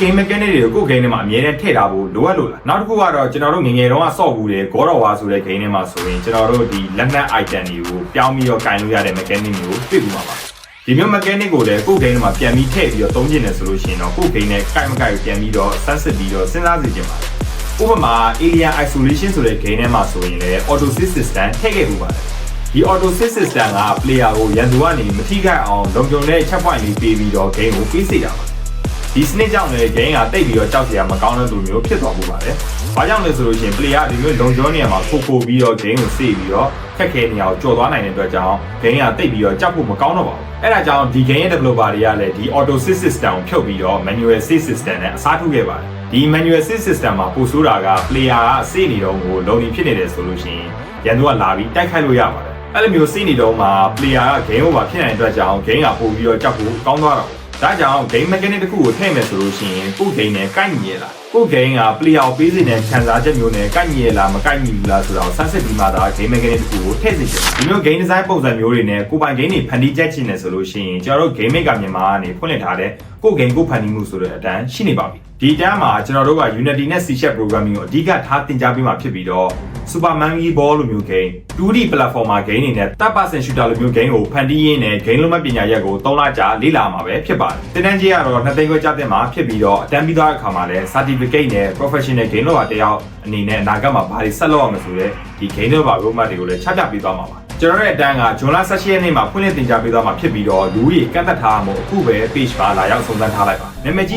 game mechanic တွေကိုကိုယ် game ထဲမှာအမြဲတမ်းထည့်ထားဖို့လိုအပ်လို့လားနောက်တစ်ခုကတော့ကျွန်တော်တို့ငယ်ငယ်တုန်းကစော့ဘူးတယ် God of War ဆိုတဲ့ game ထဲမှာဆိုရင်ကျွန်တော်တို့ဒီလက်နက် item တွေကိုပြောင်းပြီးတော့ကင်လို့ရတဲ့ mechanic မျိုးတွေ့ပြီးမှာပါဒီမျိုး mechanic ကိုလည်းကိုယ် game ထဲမှာပြန်ပြီးထည့်ပြီးတော့သုံးကျင်တယ်ဆိုလို့ရှိရင်တော့ကိုယ် game နဲ့ကိုက်မကိုက်ကိုပြန်ပြီးတော့ဆန်းစစ်ပြီးတော့စဉ်းစားစီခြင်းပါတယ်ဥပမာ Alien Isolation ဆိုတဲ့ game ထဲမှာဆိုရင်လည်း auto save system ထည့်ခဲ့မှုပါတယ်ဒီ auto save system က player ကိုရန်သူကနေမထိခိုက်အောင်လုံခြုံတဲ့ check point လေးပေးပြီးတော့ game ကိုပေးစေတာပါ ဒီစနစ်ကြောင့်လည်း game ကတိတ်ပြီးတော့ကြောက်စရာမကောင်းတဲ့လူမျိုးဖြစ်သွားမှုပါတယ်။ဘာကြောင့်လဲဆိုလို့ရှိရင် player ဒီမျိုးလုံခြုံနေရာမှာပို့ပို့ပြီးတော့ game ကိုစေပြီးတော့ခက်ခဲနေအောင်ကြော်သွားနိုင်တဲ့အတွက်ကြောင့် game ကတိတ်ပြီးတော့ကြောက်ဖို့မကောင်းတော့ပါဘူး။အဲဒါကြောင့်ဒီ game ရဲ့ developer တွေကလည်းဒီ auto save system ကိုဖြုတ်ပြီးတော့ manual save system နဲ့အစားထိုးခဲ့ပါတယ်။ဒီ manual save system မှာပို့ဆိုးတာက player ကစေနေတော့ကိုလုံနေဖြစ်နေတယ်ဆိုလို့ရှိရင်ရန်သူကလာပြီးတိုက်ခိုက်လို့ရပါတယ်။အဲ့လိုမျိုးစီးနေတော့မှ player က game over ဖြစ်နိုင်တဲ့အတွက်ကြောင့် game ကပို့ပြီးတော့ကြောက်ဖို့ကောင်းသွားတော့ ဒါကြောင့် game mechanic တစ်ခုကိုထည့်မယ်ဆိုလို့ရှိရင်ကိုယ် game နဲ့ကိုက်ညီရလား ကိုယ် game က player ကိုပေးစေတဲ့ခံစားချက်မျိုးနဲ့ကိုက်ညီရလားမကိုက်ညီဘူးလားဆိုတော့စမ်းစစ်ပြီးမှသာ game mechanic တစ်ခုကိုထည့်စေချင်တယ်ဒီမျိုး game design ပုံစံမျိုးတွေနဲ့ကိုယ်ပိုင် game တွေဖန်တီးချက်ချင်တယ်ဆိုလို့ရှိရင်ကျွန်တော်တို့ game maker မြန်မာကနေဖွင့်လှစ်ထားတဲ့ကိုယ် game ကိုဖန်တီးမှုဆိုတဲ့အတန်းရှိနေပါပြီဒီအတန်းမှာကျွန်တော်တို့က Unity နဲ့ C# programming ကိုအဓိကထားသင်ကြားပေးမှာဖြစ်ပြီးတော့ Super Monkey Ball လိုမျိုး game 2D platformer game တွေနဲ့ third person shooter လိုမျိုး game ကိုဖန်တီးရင်းနဲ့ game လုံးမပညာရပ်ကို3လကြာလေ့လာမှာပဲဖြစ်ပါတယ်။တင်တန်းကြီးကတော့နှစ်သိန်းခွဲကျတဲ့မှာဖြစ်ပြီးတော့အတန်းပြီးသွားတဲ့အခါမှာလည်း certificate နဲ့ professional game လောကတယောက်အနေနဲ့အနာဂတ်မှာဘာတွေဆက်လုပ်ရမလဲဆိုတဲ့ဒီ game လောက roadmap တွေကိုလည်းချပြပေးသွားမှာပါ။ကျွန်တော်ရဲ့အတန်းကဂျွန်လ16ရက်နေ့မှာဖွင့်လှစ်တင်ကြားပေးသွားမှာဖြစ်ပြီးတော့လူကြီးကန့်သက်ထားမှုအခုပဲ page ပါလာရောက်စုံစမ်းထားလိုက်ပါ။နာမည်ကြီး